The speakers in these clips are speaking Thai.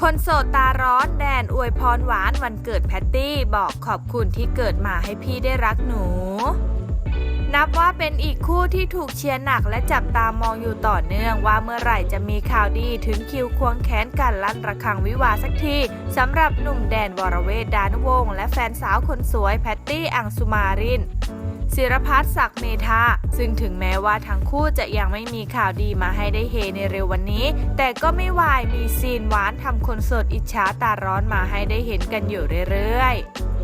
คนโสดตาร้อนแดนอวยพรหวานวันเกิดแพตตี้ บอกขอบคุณที่เกิดมาให้พี่ได้รักหนู นับว่าเป็นอีกคู่ที่ถูกเชียร์หนักและจับตามองอยู่ต่อเนื่องว่าเมื่อไหร่จะมีข่าวดีถึงคิวควงแขนกันลั่นระฆังวิวาสักทีสำหรับหนุ่มแดนวรเวทดานุวงศ์และแฟนสาวคนสวยแพตตี้อังสุมารินศิรพัฒน์ศักดิ์เมธาซึ่งถึงแม้ว่าทั้งคู่จะยังไม่มีข่าวดีมาให้ได้เฮในเร็ววันนี้ แต่ก็ไม่วายมีซีนหวานทำคนสดอิจฉาตาร้อนมาให้ได้เห็นกันอยู่เรื่อยๆ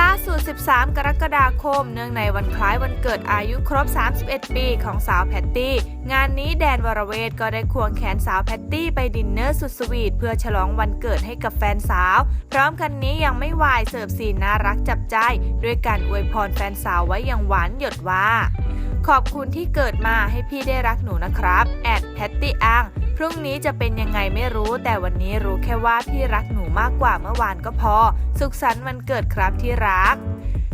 ล่าสุด 13 กรกฎาคม เนื่องในวันคล้ายวันเกิดอายุครบ 31 ปีของสาวแพตตี้ งานนี้แดนวรเวทก็ได้ควงแขนสาวแพตตี้ไปดินเนอร์สุดสวีทเพื่อฉลองวันเกิดให้กับแฟนสาว พร้อมกันนี้ยังไม่วายเสิร์ฟซีนน่ารักจับใจ ด้วยการอวยพรแฟนสาวไว้อย่างหวานหยดว่า ขอบคุณที่เกิดมาให้พี่ได้รักหนูนะครับ แอดแพตตี้อัง พรุ่งนี้จะเป็นยังไงไม่รู้ แต่วันนี้รู้แค่ว่าพี่รักหนูมากกว่าเมื่อวานก็พอ สุขสันต์วันเกิดครับที่รัก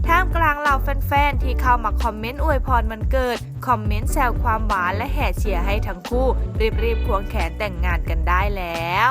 ท่ามกลางเหล่าแฟนๆ ที่เข้ามาคอมเมนต์อวยพรวันเกิด คอมเมนต์แซวความหวานและแห่เชียร์ให้ทั้งคู่ รีบๆควงแขนแต่งงานกันได้แล้ว